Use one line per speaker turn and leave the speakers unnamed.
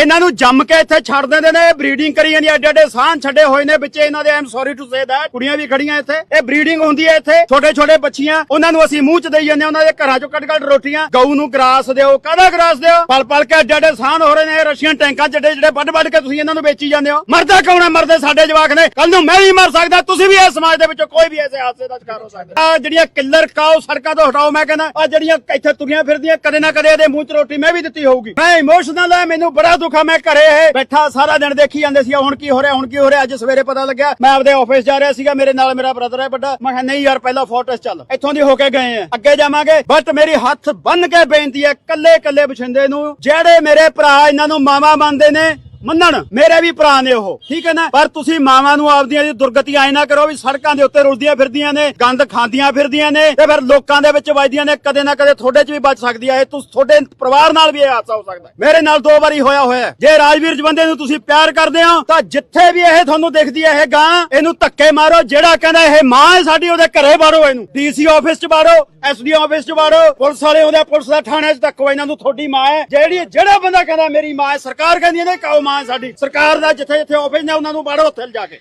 ਇਹਨਾਂ ਨੂੰ ਜੰਮ ਕੇ ਇੱਥੇ ਛੱਡ ਦਿੰਦੇ ਨੇ ਬਰੀਡਿੰਗ ਕਰੀ ਜਾਂਦੀ ਐਡੇ ਐਡੇ ਸਾਹ ਛੱਡੇ ਹੋਏ ਨੇ ਵਿੱਚ ਇਹਨਾਂ ਦੇ ਆਮ ਸੌਰੀ ਟੂ ਸੇ ਦੈਟ ਕੁੜੀਆਂ ਵੀ ਖੜੀਆਂ ਇੱਥੇ। ਇਹ ਬਰੀਡਿੰਗ ਹੁੰਦੀ ਹੈ ਇੱਥੇ, ਛੋਟੇ ਛੋਟੇ ਬੱਚੀਆਂ, ਉਹਨਾਂ ਨੂੰ ਅਸੀਂ ਮੂੰਹ ਚ ਦੇਈ ਜਾਂਦੇ ਉਹਨਾਂ ਦੇ ਘਰਾਂ ਚੋਂ ਕੱਢ ਕੱਢ ਰੋਟੀਆਂ, ਗਊ ਨੂੰ ਗਰਾਸ ਦਿਓ, ਕਾਹਦਾ ਗਰਾਸ ਦਿਓ? ਪਲ ਪਲ ਕੇ ਐਡੇ ਐਡੇ ਸਾਹ ਹੋ ਰਹੇ ਨੇ ਰਸ਼ੀਅਨ ਟੈਂਕਾਂ ਜਿਹੜੇ ਜਿਹੜੇ ਵੱਢ ਵੱਢ ਕੇ ਤੁਸੀਂ ਇਹਨਾਂ ਨੂੰ ਵੇਚੀ ਜਾਂਦੇ ਹੋ। ਮਰਦਾ ਕੌਣ ਹੈ ਮਰਦੇ ਸਾਡੇ ਜਵਾਕ ਨੇ। ਕੱਲ ਨੂੰ ਮੈਂ ਵੀ ਮਰ ਸਕਦਾ, ਤੁਸੀਂ ਵੀ ਇਸ ਸਮਾਜ ਦੇ ਵਿੱਚੋਂ ਕੋਈ ਵੀ ਐਸੇ ਹਾਦਸੇ ਦਾ ਸ਼ਿਕਾਰ ਹੋ ਸਕਦਾ ਆ ਜਿਹੜੀਆਂ ਕਿੱਲਰ ਕਾਓ ਸੜਕਾਂ ਤੋਂ ਹਟਾਓ, ਮੈਂ ਕਹਿੰਦਾ ਆ ਜਿਹੜੀਆਂ ਇੱਥੇ ਤੁਰੀਆਂ ਫਿਰਦੀਆਂ, ਕਦੇ ਨਾ ਕਦੇ ਇਹਦੇ ਮੂੰਹ 'ਚ ਰੋਟੀ ਮੈਂ ਵੀ ਦਿੱਤੀ ਹੋਊਗੀ। ਮੈਂ ਇਮੋਸ਼ਨਲ ਹੈ ਮੈਨੂੰ ਬੜਾ ਦੁੱਖ ਆ ਮੈਂ ਘਰੇ ਇਹ ਬੈਠਾ ਸਾਰਾ ਦਿਨ ਦੇਖੀ ਜਾਂਦੇ ਸੀ ਹੁਣ ਕੀ ਹੋ ਰਿਹਾ, ਹੁਣ ਕੀ ਹੋ ਰਿਹਾ, ਅੱਜ ਸਵੇਰੇ ਪਤਾ ਲੱਗਿਆ, ਮੈਂ ਆਪਦੇ ਆਫਿਸ ਜਾ ਰਿਹਾ ਸੀਗਾ, ਮੇਰੇ ਨਾਲ ਮੇਰਾ ਬ੍ਰਦਰ ਹੈ ਵੱਡਾ, ਮੈਂ ਕਿਹਾ ਨਹੀਂ ਯਾਰ ਪਹਿਲਾਂ ਫੋਰਟਸ ਚੱਲ, ਇੱਥੋਂ ਦੀ ਹੋ ਕੇ ਗਏ ਆ, ਅੱਗੇ ਜਾਵਾਂਗੇ ਬਟ ਮੇਰੀ ਹੱਥ ਬੰਨ ਕੇ ਬੇਨਤੀ ਹੈ ਕੱਲੇ ਕੱਲੇ ਬਛਿੰਦੇ ਨੂੰ, ਜਿਹੜੇ ਮੇਰੇ ਭਰਾ ਇਹਨਾਂ ਨੂੰ ਮਾਵਾ ਮੰਨਦੇ ਨੇ ਮੰਨਣ। ਮੇਰੇ ਵੀ ਭਰਾ ਨੇ ਉਹ। ਠੀਕ ਹੈ ਨਾ? ਪਰ ਤੁਸੀਂ ਮਾਵਾਂ ਨੂੰ ਆਪਦੀਆਂ ਦੀ ਦੁਰਗਤੀ ਆਏ ਨਾ ਕਰੋ ਵੀ ਸੜਕਾਂ ਦੇ ਉੱਤੇ ਰੁਲਦੀਆਂ ਫਿਰਦੀਆਂ ਨੇ, ਗੰਦ ਖਾਂਦੀਆਂ ਫਿਰਦੀਆਂ ਨੇ ਤੇ ਫਿਰ ਲੋਕਾਂ ਦੇ ਵਿੱਚ ਵੱਜਦੀਆਂ ਨੇ, ਕਦੇ ਨਾ ਕਦੇ ਤੁਹਾਡੇ 'ਚ ਵੀ ਵੱਜ ਸਕਦੀ ਹੈ ਤੁਸੀਂ, ਤੁਹਾਡੇ ਪਰਿਵਾਰ ਨਾਲ ਵੀ ਇਹ ਹਾਦਸਾ ਹੋ ਸਕਦਾ ਮੇਰੇ ਨਾਲ ਦੋ ਵਾਰੀ ਹੋਇਆ ਹੋਇਆ ਜੇ ਰਾਜਵੀਰ ਜਵੰਦੇ ਨੂੰ ਤੁਸੀਂ ਪਿਆਰ ਕਰਦੇ ਹੋ, ਤਾਂ ਜਿੱਥੇ ਵੀ ਇਹ ਤੁਹਾਨੂੰ ਦਿਖਦੀ ਹੈ ਇਹ ਗਾਂ, ਇਹਨੂੰ ਧੱਕੇ ਮਾਰੋ। ਜਿਹੜਾ ਕਹਿੰਦਾ ਇਹ ਮਾਂ ਸਾਡੀ, ਉਹਦੇ ਘਰੇ ਬਾਰੋ ਇਹਨੂੰ। ਡੀਸੀ ਆਫਿਸ 'ਚ ਬਾਰੋ ਐਸਡੀ ਆਫਿਸ 'ਚ ਬਾਰੋ ਪੁਲਿਸ ਵਾਲੇ ਉਹਦੇ, ਪੁਲਿਸ ਦਾ ਥਾਣੇ 'ਚ ਧੱਕੋ। ਇਹਨਾਂ ਨੂੰ ਤੁਹਾਡੀ ਮਾਂ ਹੈ। ਜਿਹੜੀ, ਜਿਹੜਾ ਬੰਦਾ ਕਹਿੰਦਾ ਮੇਰੀ ਮਾਂ ਹੈ, ਸਰਕਾਰ ਕਹਿੰਦੀ ਇਹਨੇ ਨਾ ਮਾਂ ਸਾਡੀ ਸਰਕਾਰ ਦਾ ਜਿੱਥੇ ਜਿੱਥੇ ਆਫਿਸ ਨੇ ਉਹਨਾਂ ਨੂੰ ਬਾੜੋ ਉੱਥੇ ਲਿਜਾ ਕੇ।